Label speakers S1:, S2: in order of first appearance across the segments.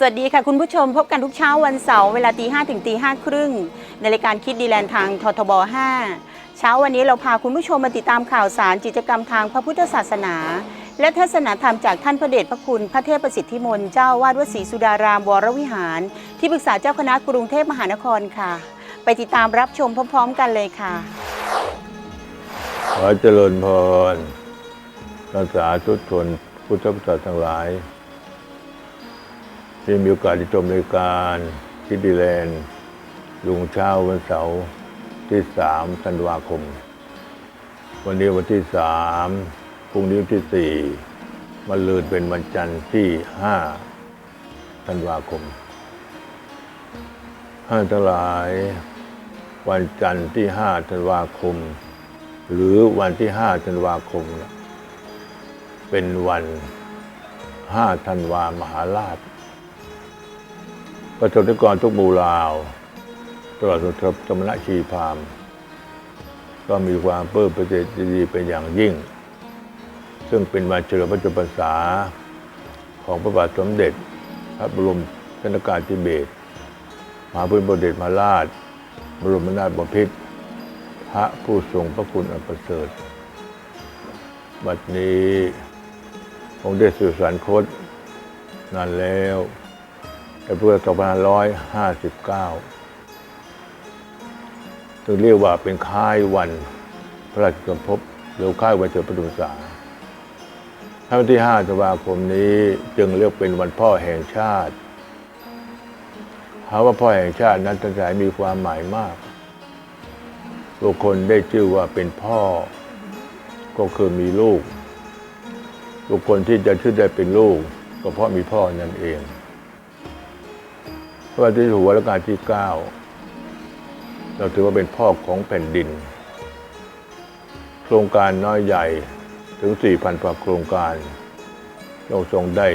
S1: สวั
S2: สดีค่ะคุณผู้ชมพบกันทุกเช้าวันเสาร์เวลาตีห้ถึงตีห้าครึ่งในรายการคิดดีแลนด์ทางททบ 5 เช้าวันนี้เราพาคุณผู้ชมมาติดตามข่าวสารกิจกรรมทางพระพุทธศาสนา และเทศนาธรรมจากท่านพระเดชพระคุณพระเทพประสิทธิมนต์เจ้าวาดวัดศรีสุดารามวรวิหาร ที่ปรึกษาเจ้าคณะกรุงเทพมหานครค่ะ ไปติดตามรับชมพร้อม ๆ กันเลยค่ะ
S3: ขอเจริญพรรักษาทุกชนพุทธบริษัททั้งหลาย ที่มีโอกาสได้ชมรายการคิดดีแลนด์ลุงเช้าวันเสาร์ที่สามธันวาคม วันนี้วันที่สามพรุ่งนี้วันที่สี่มันลืนเป็นวันจันทร์ที่ห้าธันวาคมห้าทั้งหลาย วันจันทร์ที่ห้าธันวาคม หรือวันที่ห้าธันวาคมเนี่ยเป็นวันห้าธันวามหาราช ประสบนิกรทุกหมู่ลาวตลอดจนสมณชีพาม ก็มีความเพิ่มประเสริฐดีเป็นอย่างยิ่ง ซึ่งเป็นวันเฉลิมพระชนมพรรษาของพระบาทสมเด็จ พระบรมชนกาธิเบศรมหาภูมิพลอดุลยมาราช บรมนาถบพิตรพระผู้ทรงพระคุณอันประเสริฐบัดนี้องค์ได้สื่อสารคตนานแล้ว พุทธศักราช2559ถึงเรียกว่าเป็นค่ายวันพระราชสมภพหรือค่ายวันเฉลิมพระชนมพรรษาถ้านที่ 5 ธันวาคมนี้จึงเรียกเป็นวันพ่อแห่งชาติคำว่าพ่อแห่งชาตินั้นตั้งแต่มีความหมายมาก บุคคลได้ชื่อว่าเป็นพ่อ ก็คือมีลูก บุคคลที่จะชื่อได้เป็นลูก ก็เพราะมีพ่อนั่นเอง ระบาทที่หัวรัชกาลที่เก้าเราถือว่าเป็นพ่อของแผ่นดิน โครงการน้อยใหญ่ถึง 4,000กว่าโครงการเราทรงได้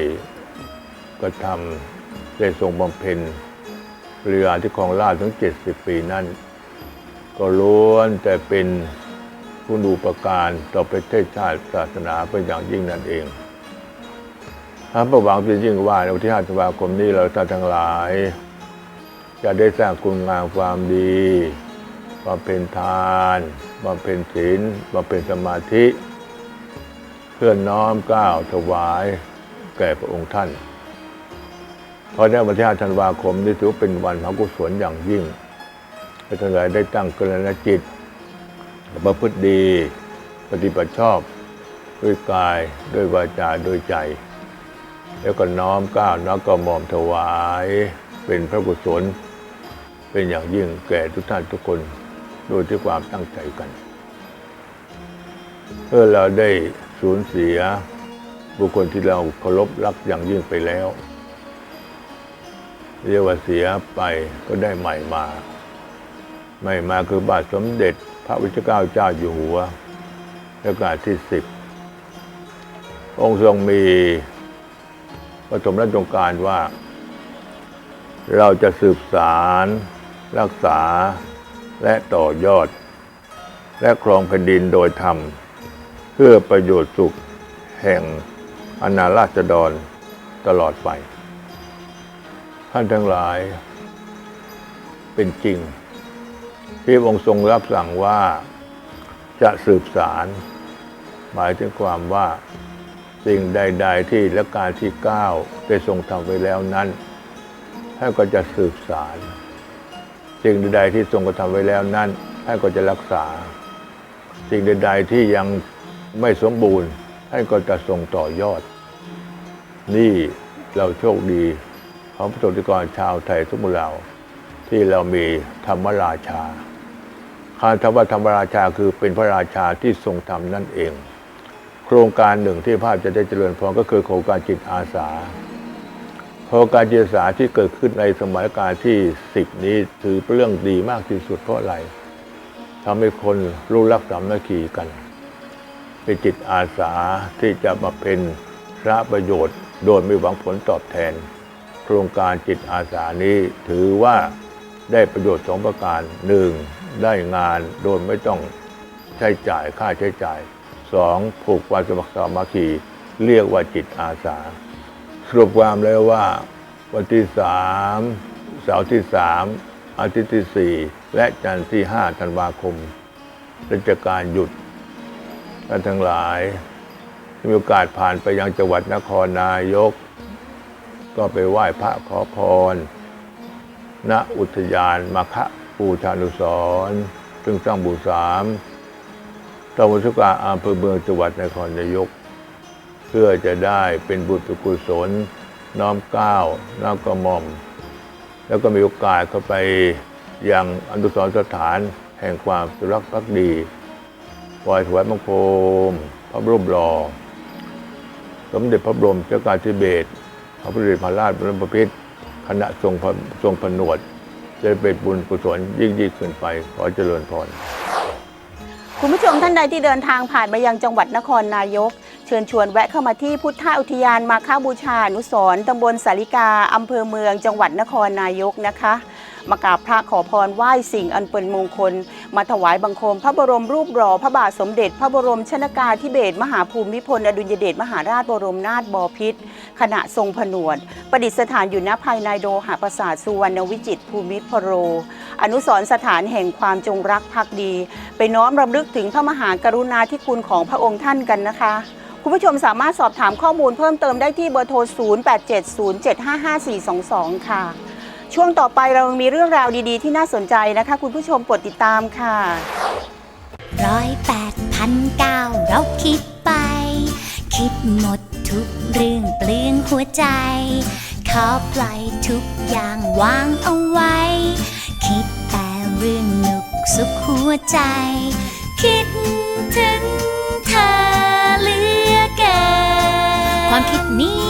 S3: กระทำได้ทรงบำเพ็ญเรือที่ครองราชถึง 70 ปีนั้น ก็ล้วนแต่เป็นผู้ดูประการต่อประเทศชาติศาสนาเป็นอย่างยิ่งนั่นเองถ้าประวังเป็นยิ่งว่าในวันที่5ธันวาคมนี้เราท่านทั้งหลาย จะได้สร้างคุณงามความดีบำเพ็ญทานบำเพ็ญศีลบำเพ็ญสมาธิ เพื่อน้อมก้าวถวายแก่พระองค์ท่าน เพราะในวันที่5ธันวาคมนี้ถือว่าเป็นวันมหากุศลอย่างยิ่งให้ทั้งหลายได้ตั้งกรณจิตประพฤติดี ปฏิบัติชอบด้วยกายด้วยวาจาด้วยใจ แล้วก็น้อมก้าวน้อมกระหม่อมถวายเป็นพระกุศล เป็นอย่างยิ่งแก่ทุกท่านทุกคนโดยที่ความตั้งใจกันเพื่อเราได้สูญเสียบุคคลที่เราเคารพรักอย่างยิ่งไปแล้ว เรียกว่าเสียไปก็ได้ใหม่มา ใหม่มาคือบาทสมเด็จ พระวิชเก้าเจ้าอยู่หัวรัชกาลที่สิบองค์ทรงมีปฐมราชจงการว่า เราจะสืบสาร รักษาและต่อยอด และครองแผ่นดินโดยธรรม เพื่อประโยชน์สุขแห่งอนาราษฎรตลอดไป ท่านทั้งหลาย เป็นจริง ที่องค์ทรงรับสั่งว่าจะสืบสารหมายถึงความว่าสิ่งใด ๆ ที่และการที่ก้าได้ทรงทำไว้แล้วนั้นท่านก็จะสืบสาร สิ่งใดที่ทรงกระทำไว้แล้วนั้นท่านก็จะรักษา สิ่งใดที่ยังไม่สมบูรณ์ท่านก็จะทรงต่อยอด นี่เราโชคดีของประสบนิกรชาวไทยทุกหมู่เหล่าที่เรามีธรรมราชาคำว่าธรรมราชาคือเป็นพระราชาที่ทรงธรรมนั่นเอง โครงการหนึ่งที่ภาพจะได้เจริญพรก็คือโครงการจิตอาสา โครงการจิตอาสาที่เกิดขึ้นในสมัยการที่สิบนี้ถือเป็นเรื่องดีมากที่สุดเพราะอะไรทำให้คนรู้รักสามัคคีกันเป็นจิตอาสาที่จะมาเป็นพระประโยชน์โดยไม่หวังผลตอบแทน โครงการจิตอาสานี้ถือว่าได้ประโยชน์สองประการหนึ่งได้งานโดยไม่ต้องใช้จ่ายค่าใช้จ่ายสองผูกความสมัครสามัคคีเรียกว่าจิตอาสา รุปความแล้วว่าวันที่สามเสาร์ที่สามอาทิตย์ที่สี่และจันทร์ที่ห้าธันวาคมราชการหยุดท่านทั้งหลายมีโอกาสผ่านไปยังจังหวัดนครนายก ก็ไปไหว้พระขอพร ณอุทยานมาคะปูชานุสรซึ่งสร้างบูสามตำบลสุกาอำเภอเมืองจังหวัดนครนายก พื่อจะได้เป็นบุญกุศล น้อมก้าวน้อมกระหม่อม แล้วก็มีโอกาสเข้าไปยังอนุสรสถานแห่งความสุรักภักดีวายถวายบังคม พระบรมหล่อสมเด็จพระบรมเจ้าการทิเบศพระพุทธพระราชบรมพิตรคณะทรงทรงผนวดจะเป็นบุญกุศลยิ่งยิ่งขึ้นไป ขอเจริญพร
S2: คุณผู้ชมท่านใดที่เดินทางผ่านมายังจังหวัดนครนายก ชิญชวนแวะเข้ามาที่พุทธอุทยานมาค้าบูชาอนุสรตำบลสาริกาอำเภอเมือง จังหวัดนครนายกนะคะ มากราบพระขอพรไหว้สิ่งอันเป็นมงคล มาถวายบังคม พระบรมรูปหล่อพระบาทสมเด็จ พระบรมชนากาธิเบศรมหาภูมิพลอดุลยเดชมหาราชบรมนาถบพิตรขณะทรงผนวด ประดิษฐานอยู่ณภายในโดหะปราสาทสุวรรณวิจิตรภูมิพโร อนุสรสถานแห่งความจงรักภักดี ไปน้อมรำลึกถึงพระมหากรุณาธิคุณของพระองค์ท่านกันนะคะ คุณผู้ชมสามารถสอบถามข้อมูลเพิ่มเติมได้ที่เบอร์โทร 0870755422 ค่ะ ช่วงต่อไปเรามีเรื่องราวดีๆ ที่น่าสนใจนะคะ คุณผู้ชมโปรดติดตามค่ะ
S1: ร้อยแปดพันเก้าเราคิดไป คิดหมดทุกเรื่องเปลืองหัวใจ ขอปล่อยทุกอย่างวางเอาไว้ คิดแต่เรื่องหนุกสุขหัวใจ คิด เ